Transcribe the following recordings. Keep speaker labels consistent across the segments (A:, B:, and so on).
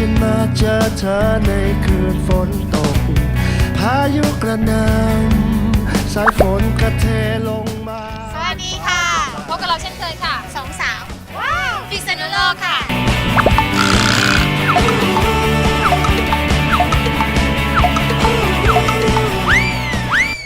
A: ฉันมาเจอเธอในคืนฝนตก พายุกระหนำสายฝนกระเทลงมา
B: สวัสดีค่ะ พบกับเราเช่นเคยค่ะสองสาวว้าวพิษณุโลกค่ะ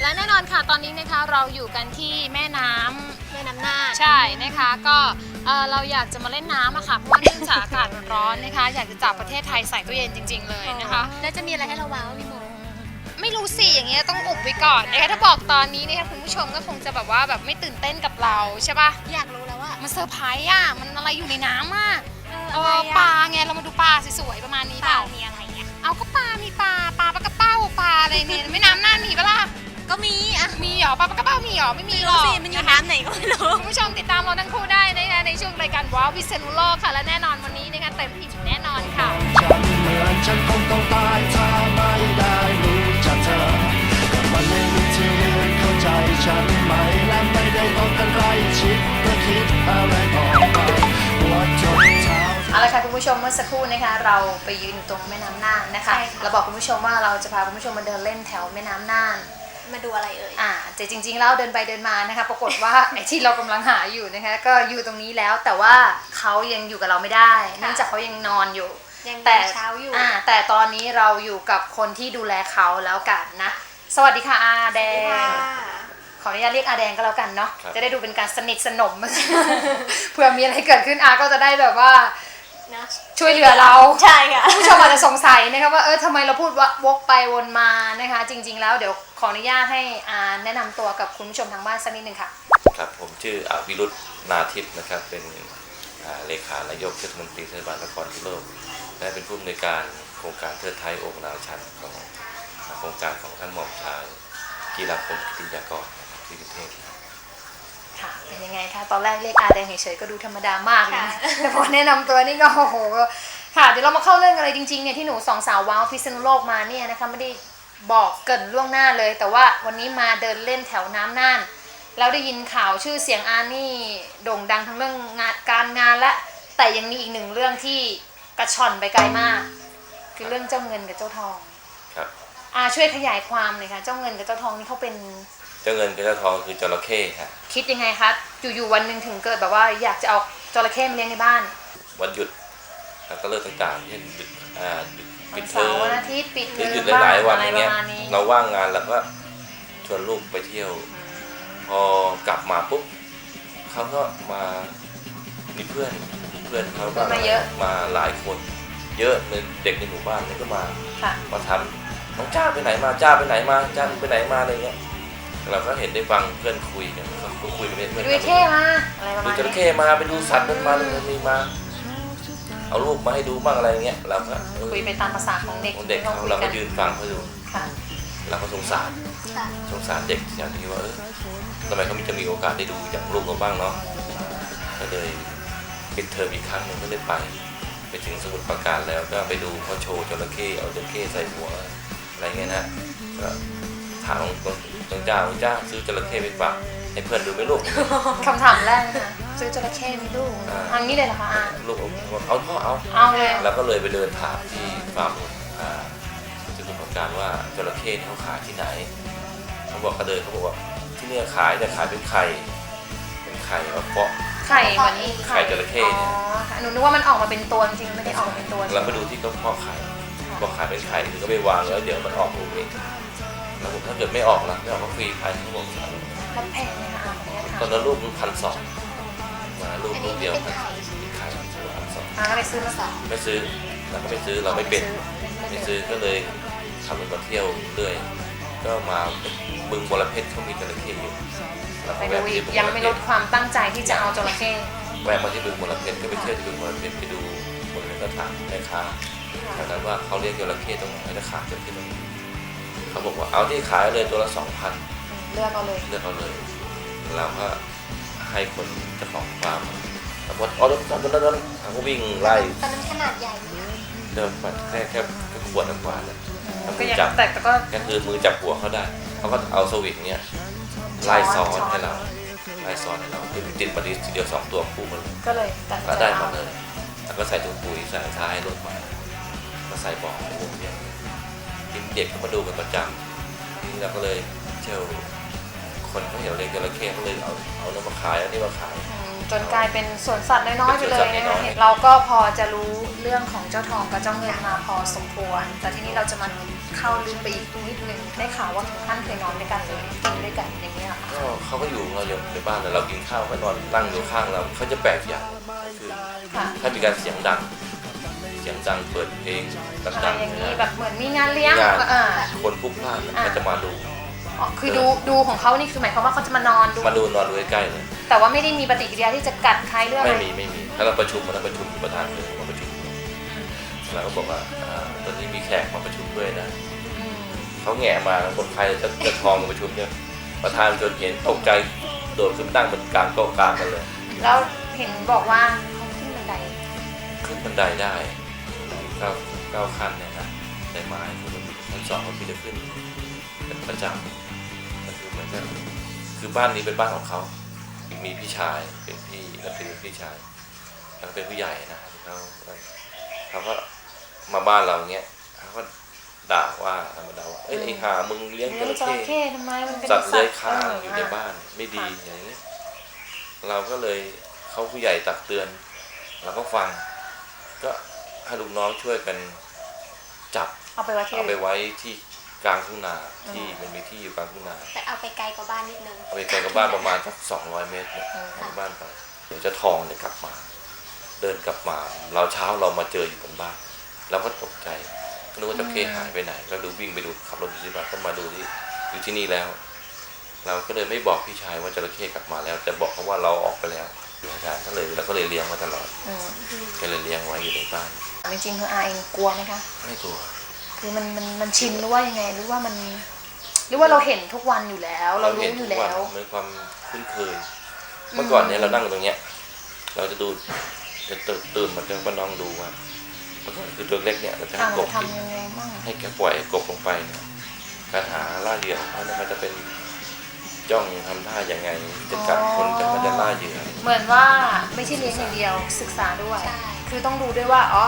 B: และแน่นอนค่ะตอนนี้นะคะเราอยู่กันที่แม่น้ำ
C: แม่น้ำน่าน
B: ใช่นะคะก็ เอ่อเราอยากจะมาเล่นน้ำอะค่ะเพราะว่าเนื่องจากอากาศมันร้อนนะคะ อยากจะจับประเทศไทยใส่ตู้เย็นจริง ๆ เลยนะคะ
C: แล้วจะมีอะไรให้เราว้าวพี่โม
B: ไม่รู้สิอย่างเงี้ยต้องอุบไว้ก่อนนะคะถ้าบอกตอนนี้นะคะคุณผู้ชมก็คงจะแบบว่าแบบไม่ตื่นเต้นกับเราใช่ปะ
C: อยากรู้แล้วว่า
B: มันเซอร์ไพรส์อะมันอะไรอยู่ในน้ำอะ
C: เอ
B: เอ
C: ออะไร
B: อ
C: อะ
B: ปลาไงเรามาดูปลาสวยๆประมาณนี้
C: เป
B: เป
C: ล่า
B: ล่า
C: มีอะไรเนี่ย
B: เอาก็ปลามีปลาปลาปลากระเป้าปลาอะไรเนี่ยไม่น้ำน่านมีปะล่ะ
C: ก็มีอะ
B: มีเหรอปลาปลากระเป้ามีเหรอไม่มี
C: ไม่
B: หร
C: รู้
B: อก
C: สิมันอยู่น้ำไหนก็ไม่รู้
B: คุณผู้ชมติดตามเราทั้งคู่ได้นะคะในช่วงรายการว้าวพิษณุโลกค่ะและแน่นอนวันนี้นะคะเต็มอิ่มแน่นอนค่ะ
A: ฉันเหมือนฉันคงต้องตายถ้าไม่ได้รู้จักเธอก็มันไม่มีที่เลือนเข้าใจฉันไหมและไม่ได้ต้องกันใกล้ชิดเพื่อคิดอะไรต่อไปหัวจนเท้า
B: เอาละค่ะคุณผู้ชมเมื่อสักครู่นะคะเราไปยืนตรงแม่น้ำน่านนะคะ
C: ใช่ค่ะ
B: เราบอกคุณผู้ชมว่าเราจะพาคุณผู้ชมมาเดินเล่นแถวแม่น้ำน่าน
C: มาดูอะไรเอ่ย
B: อ่าแต่จริงๆแล้วเดินไปเดินมานะคะ ปรากฏว่า ไอ้ที่เรากำลังหาอยู่นะคะ ก็อยู่ตรงนี้แล้วแต่ว่าเขายังอยู่กับเราไม่ได้เนื่องจากเขายังนอนอยู่
C: ยัง
B: แต่
C: เช้าอยู่
B: อ่าแต่ตอนนี้เราอยู่กับคนที่ดูแลเขาแล้วกันนะ สวัสดีค่ะอาแด
C: สวัสดี
B: ง
C: ค่ะ
B: ขออนุญาตเรียกอาแดงก็แล้วกันเนาะ
D: ครับ
B: จะได้ดูเป็นการสนิทสนม เผื่อมีอะไรเกิดขึ้นอาก็จะได้แบบว่า
C: นะ
B: ช่วยเหลือเรา
C: ใช่ค่ะ
B: ผู้ชมอาจจะสงสัยนะคะว่าเออทำไมเราพูดว่าวกไปวนมานะคะ จริง ๆ แล้วเดี๋ยวขออนุญาตให้อาแนะนำตัวกับคุณผู้ชมทางบ้านสักนิดนึงค่ะ
D: ครับผมชื่ออวิรุธนาทิพย์นะครับเป็นอ่าเลขานายกเทศมนตรีเทศบาลนครพิโลกและเป็นผู้อำนวยการโครงการเทิดไทยโองค์นาวชันของอ่าโครงการของท่านหม่อมชายกีฬาคมกิติยากรที่กรุงเทพ ครับ
B: ค่ะ เป็นยังไงคะ ตอนแรกเรียกอาแดงเฉยๆก็ดูธรรมดามากเลยนะ
C: ค่ะ
B: แต่พอแนะนำตัวนี่ก็โอ้โห ค่ะ เดี๋ยวเรามาเข้าเรื่องอะไรจริงๆเนี่ยที่หนูสองสาวว้าวพิษณุโลกมาเนี่ยนะคะไม่ได้บอกเกรินล่วงหน้าเลย แต่ว่าวันนี้มาเดินเล่นแถวน้ำน่าน แล้วได้ยินข่าวชื่อเสียงอานี่โด่งดังทั้งเรื่องงานการงานและ แต่ยังมีอีกหนึ่งเรื่องที่กระชอนไปไกลมาก คือเรื่องเจ้าเงินกับเจ้าทอง
D: ครับ
B: อาช่วยขยายความหน่อยค่ะ เจ้าเงินกับเจ้าทองนี่เขาเป็น
D: เจ้าเงินกับเจ้าทองคือจระเข้ฮะ
B: คิดยังไงคะอยู่ๆวันหนึ่งถึงเกิดแบบว่าอยากจะเอาจระเข้มาเลี้ยงในบ้าน
D: วันหยุดแล้วก็เลิกต่างๆเช่นหยุดอ่าหยุด
B: วั
D: ปิด
B: น
D: เท
B: เสา
D: อ
B: ร์
D: ม
B: วันอาทิตย์ปิด
D: หรือ
B: เทอม
D: หยุดหลายๆวัน
B: อะไร
D: อย่าง
B: ป
D: เงี้ย
B: ระมาณนี้
D: เราว่างงานเราก็ชวนลูกไปเที่ยว พอกลับมาปุ๊บเขาก็มามีเพื่อนเพื่อนเขาก็
B: มาเยอะ
D: มาหลายคน เยอะเป็นเด็กในหมู่บ้านเนี่ยก็มา
B: ค่ะ
D: มาถามน้องจ้าไปไหนมาจ้าไปไหนมาจ้าไปไหนมาอะไรเงี้ย เราก็เห็นได้ฟังเพื่อนคุยกันเขาก็คุยกันเป็นเพื่อน
B: ดูไอ้เข้มาอะไรประ
D: ดู
B: มาณ
D: จระ
B: นี้
D: เข้มาไปดูสัตว์มันมาเลยมันมีมา เอารูปมาให้ดูบ้างอะไรเงี้ยเราก็เออ
B: คุยไปตามภาษาของเด็ก
D: ของเด็ก
B: ที่
D: เขา
B: คุย
D: เรา
B: กั
D: ก็
B: น
D: ยืนฟังเขาดู
B: ค่ะ
D: เราก็สงสาร
C: ค่ะ
D: สงสารเด็กอย่างที่ว่าเออทำไมเขาไม่จะมีโอกาสได้ดูอย่างลูกเราบ้างเนาะก็เลยปิดเทอมอีกครั้งหนึ่งก็เลยไป ไปถึงสมุทรปราการแล้วก็ไปดูเขาโชว์จระเข้เอาจระเข้ใส่หัวอะไรเงี้ยนะก็ถามตรง ตรงเจ้าเจ้าซื้อจระเข้ไปฝากให้เพื่อนดูไหมลูก
B: คำถามแรกนะคะซื้อจระเข้ไหมีลูก
D: อ่า
B: ทางนี้เลยเหรอคะอา
D: ลูกบอกเอาพ่อเอา
B: เอาเลย
D: แล้วก็เลยไปเดินถามที่ฟาร์มอ่าสมุทรปราการว่าจระเข้เขาขายที่ไหน เขาบอกเขาเดินเขาบอกว่าที่เนี่ยขายแต่ขายเป็นไข่เป็นไข่มาเปาะ
B: ไข่เหมือน
D: ไข่จระเข้
B: อ๋
D: เนี่ย
B: อค่ะหนูนึกว่ามันออกมาเป็นตัวจริงๆไม่ได้ออกมาเป็นตัว
D: เราไปดูที่เขาพ่อขายพ่อขายเป็นไข่คือก็ไปวางแล้วเดี๋ยวมันออกลูกเอง แล้วผมถ้าเกิดไม่ออกล่ะไม่ออกก็ฟรีไปเขาบอก
B: แล้วแพงไหมคะอาขออนุญาต
D: ตอน
B: ถาม
D: นั้นลูกมันพันสองมาลูก
C: อัน
D: ลู
C: นี้
D: กเดียว
C: เป็น
D: พัน
C: ไข่
D: เป็นไข่พันสอง
B: อาก็เลยซื้อมาสอง
D: ไม่ซื้อเราก็ไม่ซื้อเราไม่เป็นไม่ซื้อก็เลยขับรถมาเที่ยวเรื่อยก็มาบึงบรเพชรเขามีจระเข้อยู่เรา
B: ไป
D: ก็
B: ดู
D: แวะ
B: อีก
D: ที่บึ
B: ยัง
D: บร
B: ไม่
D: เพ
B: ล
D: ช
B: ด
D: ร
B: ความตั้งใจที่จะเอาจระเข้
D: แวะมาที่บึงบรเพชรก็ไปเที่ยวที่บึงบรเพชรไปดูคนนั้นก็ถามแม่ค้าแถวนั้นว่าเขาเลี้ยงจระเข้ตรงไหนจะขายจระเข้ตรงไหน เขาบอกว่าเอาที่ขายเลยตัวละสองพัน
B: เลือกเอาเลย
D: เลือกเอาเลยเราก็ให้คนเจ้าของฟาร์มแล้วพอเอารถตอนนั้นนั้นเขาก็วิ่งไล่
C: ตอนนั้นขนาดใหญ่อยู่นะ
D: เดินไปแค่แค่แค่ขวดน้ำกว่าเลย
B: ก็ยังแต่แต่ก็
D: ก็คือมือจับหัวเขาได้เขาก็เอาสวิงเนี่ยไล่ซ้อนให้เราไล่ซ้อนให้เราคือติดมาดีทีเดียวสองตัวคู่กันเลย
B: ก็เลยตัดสิน
D: ก็
B: ใจ
D: ได้
B: เอา
D: มาเลยแล้วก็ใส่ถุงปุ๋ยใส่ท้ายรถมาก็ใส่บ่อวงเดีย วทีนี้เด็กก็มาดูกันประจำทีนี้เราก็เลยเชี่ยวคนเขาเห็นเราเลี้ยงจระเข้เขาเลยเอาเอาน้ำมาขายเอานี่มาขาย
B: อืมจนกลายเป็นสวนสัตว์น้อยๆไปเลย
D: เป็นสวนสัตว์
B: นะ
D: น้
B: คะ
D: อยๆ
B: เห็นเราก็พอจะรู้เรื่องของเจ้าทองกับเจ้าเงินมาพอสมควร แต่ทีนี้เราจะมาเข้าลึกไปอีกนิดนึงได้ข่าวว่าถึงขั้นเคยนอนด้วยกันเลยกินด้วยกันอย่างเงี้ยค่ะ
D: ก็เขาก็อยู่ของเราอยู่ในบ้านแต่เรากินข้าวก็นอนนั่งอยู่ข้างเราเขาจะแปลกอย่างคือ
B: ค่ะ
D: ถ้ามีการเสียงดังเสียงดังเปิดเพลง
B: อะ
D: ดั
B: ไรงอย่างนี้แบบเหมือนมีงานเลี้ยง
D: งาน
B: อ่า
D: คนพลุกพล่าน
B: อ่า
D: ก็จะมาดู
B: อ๋อคือดูดูของเขานี่คือหมายความว่าเขาจะมานอนดู
D: มาดูนอนดูใกล้ๆเลย
B: แต่ว่าไม่ได้มีปฏิกิริยาที่จะกัดใครเรื่องอะ
D: ไม่
B: ไร
D: มีไม่มีถ้าเราประชุมมันต้องประชุมอยู่ประธานเลยมาประชุมเราก็บอกว่าอ่าตอนนี้มีแขกมาประชุมด้วยนะ
B: อืม
D: เขาแหง่มาคนไทยจะจะทองมาประชุมเนี่ยประธานจนเห็นตกใจโดดขึ้นตั้งบนกลางโต๊ะกลางกันเลย
B: แล้วเห็นบอกว่าเขาขึ้นบันได
D: ขึ้นบันไดได้ เก้าเก้าขั้นเนี่ยนะได้ไม้คือมันชั้นสองก็คือจะขึ้นเป็นประจำก็คือเหมือนกับคือบ้านนี้เป็นบ้านของเขามีพี่ชายเป็นพี่ก็คือพี่ชายแล้วก็เป็นผู้ใหญ่นะเขาเขาก็มาบ้านเราเงี้ยเขาก็ด่าว่าธรรมดาว่าเอ้ยไอ้ห่ามึงเลี้ยงจ
B: เลี้ยงจ
D: ระ
B: ระ
D: เข้
B: เข้ทำไมมันเป็น
D: สัตว์เลื้อยคลาน
B: เอ
D: ยู่ในบ้านไม่ดีอย่างนี้เราก็เลยเขาผู้ใหญ่ตักเตือนเราก็ฟังก็ ให้ลูกน้องช่วยกันจับ
B: เอาไปไว้ที่
D: เอาไป
B: อื่น
D: ไว้ที่กลางทุ่งนา
B: อืม
D: ที่มันมีที่อยู่กลางทุ่งนา
C: แต่เอาไปไกลกว่าบ้านนิดนึง
D: เอาไปไกลกับบ้านประมาณสักสองร้อยเมตรเนี่ยจากบ้านไปเดี๋ยวเจะทองเนี่ยกลับมา เดินกลับมา เราเช้าเรามาเจออยู่บนบ้านเราก็ตกใจนึกว่าเจะเคหายไปไหนก็ดูวิ่งไปดูขับรถดูที่บ้านก็มาดูที่อยู่ที่นี่แล้ว เราก็เลยไม่บอกพี่ชายว่าจระเข้กลับมาแล้ว แต่บอกเขาว่าเราออกไปแล้ว อยู่อาจารย์ก็เลยเราก็เลยเลี้ยงมาตลอด
B: อืม
D: ก็เลยเลี้ยงไว้อยู่ในบ้าน
B: จริงๆคืออาเองกลัวไหมคะ
D: ไม่กลัว
B: คือมันมันมันชินหรือว่ายังไงหรือว่ามัน หรือว่าเราเห็นทุกวันอยู่แล้ว เรารู้อยู่แล้ว
D: เหมือนความคุ้นเคย เมื่อก่อนเนี่ยเรานั่งอยู่ตรงเนี้ย เราจะดูจะตื่นตื่นมาเจอป้าน้องดูว่าเมื่อก่อนคือตัวเล็กเนี่ยเราจะให้
B: อะ
D: ก
B: เรา
D: บ
B: ทำยังไงบ้าง
D: ให้แกปล่อยกบลงไปเนี่ยการหาล่าเหยื่อของเขาเนี่ยมันจะเป็น จ้องทำท่ายังไงจะกัดคนจะมันจะล่าเหยื่อ
B: เหมือนว่าไม่ใช่เลี้ยงอย่างเดียวศึกษาด้วย
C: ใช่
B: คือต้องดูด้วยว่าอ๋อ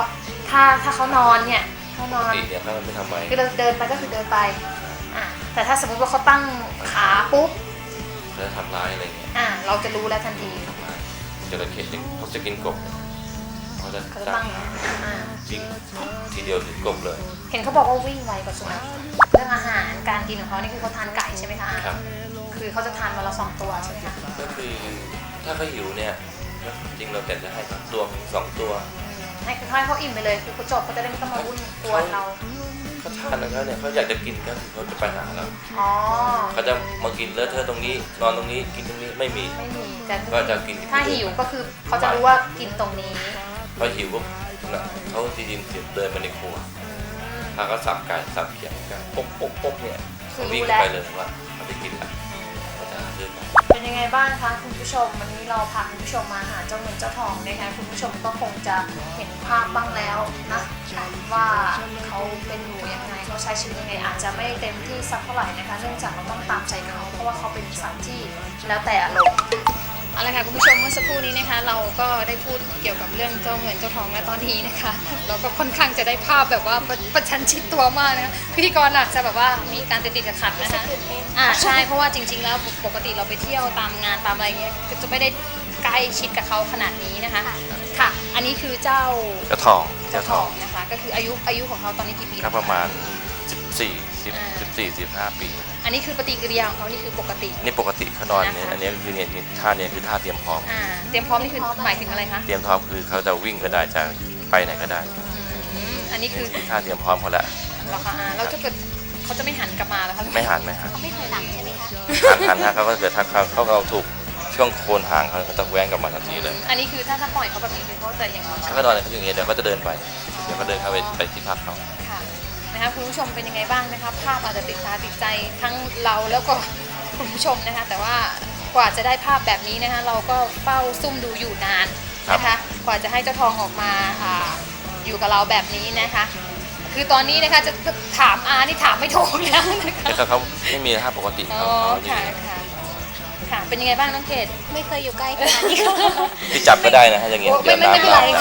B: ถ้าถ้าเขานอนเนี่ยเขาน
D: ป
B: อกน
D: ติเนี่ยเขาไม่ทำไม
B: คือเราเดินไปก็คือเดินไปอะแต่ถ้าสมมุติว่าเขาตั้งขาปุ๊บ
D: เขาจะทำร้ายอะไรเงี้ย
B: อะเราจะรู้แล้วทันที
D: ทำร้ายจระเข้เนี่ยเขาจะกินกบเขาจะ
B: เขาจะ
D: จั
B: ตั้
D: บ
B: งอย่างนี้อะ
D: วิ่งทีเดียวถึงกบเลย
B: เห็นเขาบอกว่าวิ่งไวกว่าสุนัขเรื่องอาหารการกินของเขานี่คือเขาทานไก่ใช่ไหมคะ
D: ครับ
B: คือเขาจะทานวันละสองตัวใช่ไหมคะ
D: ก็คือถ้าเขาหิวเนี่ยก็จริงเราแต่จะให้สักตัวสองตัว
B: อืมให้คือให้เขาอิ่มไปเลยคือเขาจบเขาจะได้ไม่ต้องมาวุ่นกวนเรา
D: เขาทานของเขาเนี่ยเขาอยากจะกินก็คือเขาจะไปหาเรา
B: อ๋อ
D: เขาจะมากินเลอะเทอะตรงนี้นอนตรงนี้กินตรงนี้ไม่มี
B: ไม่มีแต่
D: ก็จะกิน
B: ถ้าหิวก็คือเขาจะรู้ว่ากินตรงนี้
D: พอหิวปุ๊บนะเขาจะยินเสียงเดินมาในครัว
B: อืม
D: พาเขาสับไก่สับเขียงกันปุ๊บปุ๊บปุ๊บเนี่ย
B: คือ
D: เขาวิ่ง
B: รู้แล้ว
D: ไปเลยว่าเขาได้กินแล้ว
B: ไงบ้างคะคุณผู้ชมวันนี้เราพาคุณผู้ชมมาหาเจ้าเงินเจ้าทองนะคะคุณผู้ชมก็คงจะเห็นภาพบ้างแล้วนะว่าเขาเป็นอยู่ยังไงเขาใช้ชีวิตยังไงอาจจะไม่เต็มที่สักเท่าไหร่นะคะเนื่องจากเราต้องตามใจเขาเพราะว่าเขาเป็นสัตว์ที่แล้วแต่อารมณ์ เอาละค่ะคุณผู้ชมเมื่อสักครู่นี้นะคะ เราก็ได้พูดเกี่ยวกับเรื่องเจ้าเงินเจ้าทองและตอนนี้นะคะ เราก็ค่อนข้างจะได้ภาพแบบว่าประประชันชิดตัวมากนะคะพิธีกรอาจจะแบบว่ามีการติดติดๆขัดๆนะคะ
C: ตื่นเต้น
B: อ่าใช่เพราะว่าจริง ๆ แล้วปกติเราไปเที่ยวตามงานตามอะไรเงี้ยก็จะไม่ได้ใกล้ชิดกับเขาขนาดนี้นะคะค่ะ อันนี้คือเจ้า
D: เจ้าทอง
B: เจ้าทองนะคะ ก็คืออายุอายุของเขาตอนนี้กี่ปี
D: ก็ประมาณ 14 10 14 15 ปี
B: อันนี้คือปฏิกิริยาของเขานี่คือปกติ
D: นี่ปกติเขานอนเนี่ย
B: นะคะ
D: อันนี้คือเนี่ยนี่ท่าเนี่ยคือท่าเตรียมพร้อม
B: อ่า เตรียมพร้อมนี่คือหมายถึงอะไรคะ
D: เตรียมพร้อมคือเขาจะวิ่งก็ได้จะไปไหนก็ได้
B: อืมอันนี้คือ
D: นี่ท่าเตรียมพร้อมเขาแหละ
B: เหราคาแล้วถ้าเกิดเขาจะไม่หันกลับมาแล้วคะ
D: ไม่หันไม่หัน
C: เขาไม่เคยหลังใช่ไหมคะ
D: หันหันนะเขาก็เกิดถ้าเขาเขาเอาถูกช่วงโคนหางเขาเขาจะแหว้งกลับมาทันทีเลย
B: อันนี้คือถ้าถ้าปล่อยเขาแบบนี้คือเขาจะยังไง
D: ถ้าเขานอนเขาอยู่อย่างเงี้ยเดี๋ยวเขาจะเดินไปเดี๋ยวเขาเดินเข้าไปไปที่พักเขา
B: ค่ะ นะคะคุณผู้ชมเป็นยังไงบ้างนะคะภาพอาจจะติดตาติดใจทั้งเราแล้วก็คุณผู้ชมนะคะ แต่ว่ากว่าจะได้ภาพแบบนี้นะคะเราก็เฝ้าซุ่มดูอยู่นานนะคะกว่าจะให้เจ้าทองออกมาอ่าอยู่กับเราแบบนี้นะคะ คือตอนนี้นะคะจะถามอานี่ถามไม่ถูกแล้วนะคะ
D: แต่เขาไม่มีท่าปกติ
B: อ๋
D: เขา
B: อ
D: เขาอยู่
B: ค่ะค่ะค่ะเป็นยังไงบ้างน้องเกด
C: ไม่เคยอยู่ใกล้ขนาดนี้
D: ที่จับก็ได้นะฮะอย่างเงี้ย
B: โอ้ไม่ไม่ไม่เป็น
D: เดี๋
B: ไร
D: ยวน้ำ
B: ไ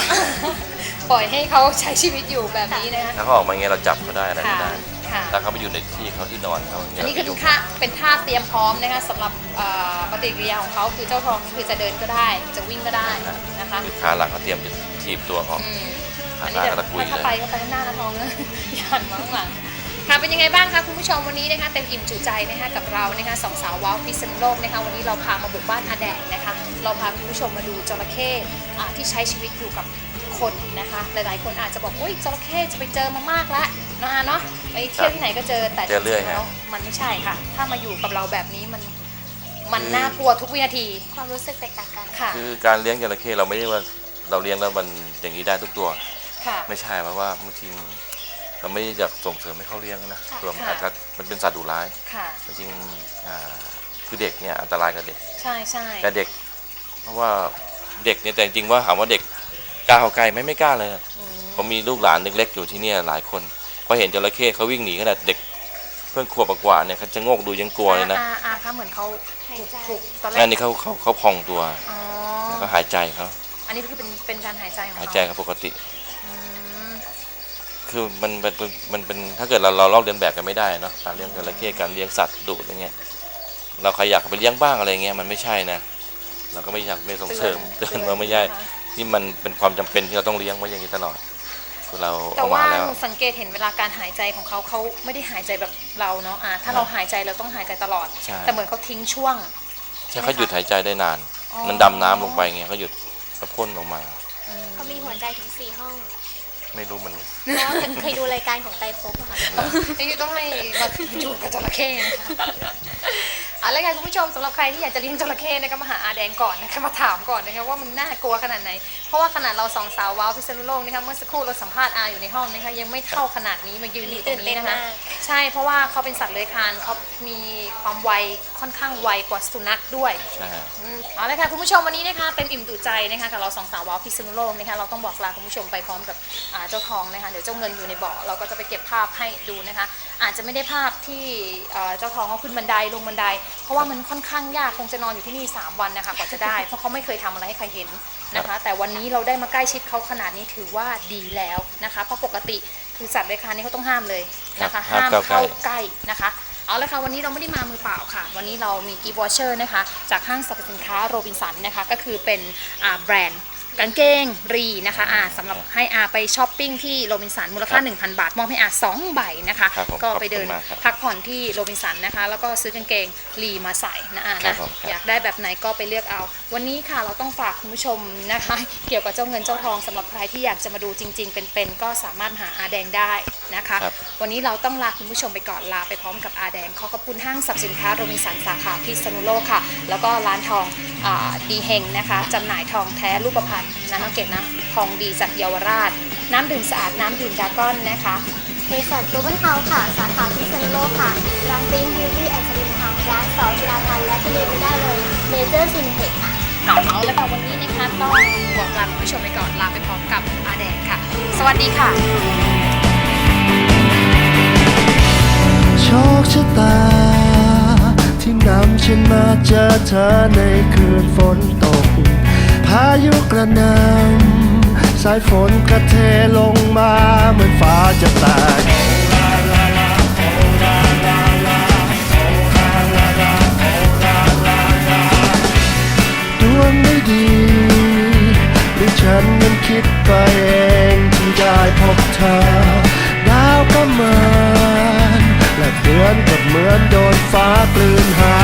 B: ปล่อยให้เขาใช้ชีวิตอยู่แบบนี้นะคะ
D: ถ้าเขาออกมาอย่างเงี้ยเราจับเขาได้อะไร
B: ค่ะ
D: ไม่ได้
B: ค่ะ
D: ถ้าเขาไปอยู่ในที่เขาที่นอนเขาย่าง
B: อัน
D: เงี้ย
B: นี้คือ
D: เรา
B: เป็น
D: ไป
B: ท่า
D: ยุ่ง
B: เป็นท่าเตรียมพร้อมนะคะสำหรับเอ่อปฏิกิริยาของเขาคือเจ้าทองคือจะเดินก็ได้ จะวิ่งก็ได้นะคะ
D: คือขาหลังเขาเตรียมจะถีบตัวออก
B: อืม
D: ขา
B: อัน
D: ห
B: นี้
D: น้า
B: เดี๋ยว
D: ก็ตะกุย
B: ถ้า
D: เลย
B: ไปก็ไปข้างหน้านะทองนะอย่าหันมาข้างหลังค่ะเป็นยังไงบ้างคะคุณผู้ชมวันนี้นะคะเต็มอิ่มจุใจนะคะกับเรานะคะสองสาวว้าวพิษณุโลกนะคะวันนี้เราพามาบุกบ้านอาแดงนะคะ เราพาคุณผู้ชมมาดูจระเข้อ่าที่ใช้ชีวิตอยู่กับ คนนะคะ หลายๆ คนอาจจะบอกอุ้ยจระเข้จะไปเจอมามากแล้วเนาะอาเนาะไปเที่ยวที่ไหนก็เจอแต่
D: เจอเรื่อย
B: จริงๆ
D: ฮะ
B: แล้วมันไม่ใช่ค่ะ ถ้ามาอยู่กับเราแบบนี้มันมันน่ากลัวทุกวินาที
C: ความรู้สึกแตกต่างกัน
B: ค่ะ
D: คือการเลี้ยงจระเข้เราไม่ได้ว่าเราเลี้ยงแล้วมันอย่างนี้ได้ทุกตัว
B: ค่ะ
D: ไม่ใช่เพราะว่าบางทีเราไม่ได้อยากส่งเสริมให้เขาเลี้ยงนะ
C: ค่ะ
D: ตัวมัน
B: ค่ะ
D: อาจจะมันเป็นสัตว์ดุร้าย
B: ค่ะ
D: จริงๆอ่าคือเด็กเนี่ยอันตรายกับเด็ก
B: ใช่ใช่
D: กับเด็ก เพราะว่าเด็กเนี่ยแต่จริงๆว่าถามว่าเด็ก กล้าเข้าใกล้ไหมไม่กล้าเลย
B: อืม
D: ผมมีลูกหลานเล็กๆอยู่ที่เนี่ยหลายคนพอเห็นจระเข้เขาวิ่งหนีขนาดเด็กเพิ่งขวบกว่าๆเนี่ยเขาจะโงกดูยังกลัวเลยนะ
B: อาอาคะเหมือนเขา
C: หายใจ
B: ถูกตอนแร
D: นั่
B: ก
D: นนี่เขาเขาเขาพองตัว
B: อ๋อ
D: แล้วก็หายใจเขา
B: อันนี้คือเป็นเป็นการหายใจของ
D: หาย
B: เขา
D: ใจเขาปกติ
B: อืม
D: คือมันเป็นมันเป็นถ้าเกิดเราเราลอกเลียนแบบกันไม่ได้เนาะการเลี้ยงจระเข้การเลี้ยงสัตว์ดุอะไรเงี้ยเราใครอยากไปเลี้ยงบ้างอะไรเงี้ยมันไม่ใช่นะ เราก็ไม่อยากไม่ส่งเสริมเตือนว่าไม่ใช่
B: นะคะ
D: ที่มันเป็นความจำเป็นที่เราต้องเลี้ยงไว้อย่างนี้ตลอดคือเรา
B: แต่
D: เอา
B: ว่า
D: มาแล้ว
B: หนูสังเกตเห็นเวลาการหายใจของเขาเขาไม่ได้หายใจแบบเราเนาะอะถ้าเราหายใจเราต้องหายใจตลอด
D: ใช่
B: แต่เหมือนเขาทิ้งช่วง
D: ใช่เขาหยุดหายใจได้นาน
B: อ๋อ
D: มันดำน้ำลงไปเงี้ยเขาหยุดกระพ่นออกมา
B: อืม
C: เขามีหัวใจถึงสี่ห้อง
D: ไม่รู้มัน
C: เพราะว่าเคยดูรายการของไตรภพอะค่ะ
B: นี่ต้องให้มาอยู่กับจระเข้นะคะ เอาละค่ะคุณผู้ชมสำหรับใครที่อยากจะเลี้ยงจระเข้นะคะมาหาอาแดงก่อนนะคะมาถามก่อนนะคะว่ามันน่ากลัวขนาดไหน เพราะว่าขนาดเราสองสาวว้าวพิษณุโลกนะคะเมื่อสักครู่เราสัมภาษณ์อาอยู่ในห้องนะคะยังไม่เท่าขนาดนี้มายืนอยู่ตรงนี้นะคะ
C: ตื่นเต้นมาก
B: ใช่เพราะว่าเขาเป็นสัตว์เลื้อยคลานเขามีความไวค่อนข้างไวกว่าสุนัขด้วย
D: ใช่
B: อืมเอาละค่ะคุณผู้ชมวันนี้นะคะเต็มอิ่มตุใจนะคะกับเราสองสาวว้าวพิษณุโลกนะคะเราต้องบอกลาคุณผู้ชมไปพร้อมกับอ่าเจ้าทองนะคะเดี๋ยวเจ้าเงินอยู่ในบ่อเราก็จะไปเก็บภาพให้ดูนะคะ อาจจะไม่ได้ภาพที่เอ่อเจ้าทองเขาขึ้นบันไดลงบันไดเพราะว่ามันค่อนข้างยากคงจะนอนอยู่ที่นี่ 3 วันนะคะกว่าจะได้ เพราะเขาไม่เคยทำอะไรให้ใครเห็นนะคะ แต่วันนี้เราได้มาใกล้ชิดเขาขนาดนี้ถือว่าดีแล้วนะคะ เพราะปกติคือสัตว์เลื้อยคลานนี่เขาต้องห้ามเลยนะคะ
D: ครับห้ามเข้าใกล้
B: ใกล้นะคะ เอาละค่ะวันนี้เราไม่ได้มามือเปล่าค่ะ วันนี้เรามีกิฟต์วอเชอร์นะคะ จากห้างสรรพสินค้าโรบินสันนะคะ ก็คือเป็นอ่าแบรนด์ กางเกงรีนะคะอ่าสำหรับให้อาไปช้อปปิ้งที่โรบินสันมูลค่า 1,000 บาท มอบให้อา2ใบนะคะ
D: ครับผม
B: ก็ไปเดิน
D: ขอบคุณมากครับ
B: พักผ่อนที่โรบินสันนะคะ แล้วก็ซื้อกางเกงรีมาใส่นะอา
D: ครั
B: นะ
D: บผมครับ
B: อยากได้แบบไหนก็ไปเลือกเอา วันนี้ค่ะเราต้องฝากคุณผู้ชมนะคะ เกี่ยวกับเจ้าเงินเจ้าทองสำหรับใครที่อยากจะมาดูจริง ๆ เป็นๆก็สามารถหาอาแดงได้นะคะ
D: ครับ
B: วันนี้เราต้องลาคุณผู้ชมไปก่อนลาไปพร้อมกับอาแดงขอขอบคุณห้างสรรพสินค้าโรมินสันสาขาพิษณุโลกค่ะ แล้วก็ร้านทองอาดีเฮงนะคะจำหน่ายทองแท้รูปพรรณนะน้องเกดนะทองดีจากเยาวราช น้ำดื่มสะอาดน้ำดื่มดากอนนะคะ
C: บริษัทกูเบิลเฮาส์ค่ะ สาขาพิษณุโลกค่ะร้านปิ้งบิวตี้แอนด์สลิมค่ะร้านสอจิราพันธ์และที่เรียนไม่ได้เลยเมเจอร์ซินเทคค่ะ
B: เอาเอาแล้วค่ะวันนี้นะคะต้องบอกลาคุณผู้ชมไปก่อนลาไปพร้อมกับอาแดงค่ะ สวัสดีค่ะ
A: โชคชะตา ที่นำฉันมาเจอเธอในคืนฝนตก พายุกระหนำสายฝนกระเทลงมาเหมือนฟ้าจะแตกดวงไม่ดีหรือฉันนั้นคิดไปเองที่ได้พบเธอ ดาวก็เหมือนและเดือนก็เหมือนโดนฟ้ากลืนหา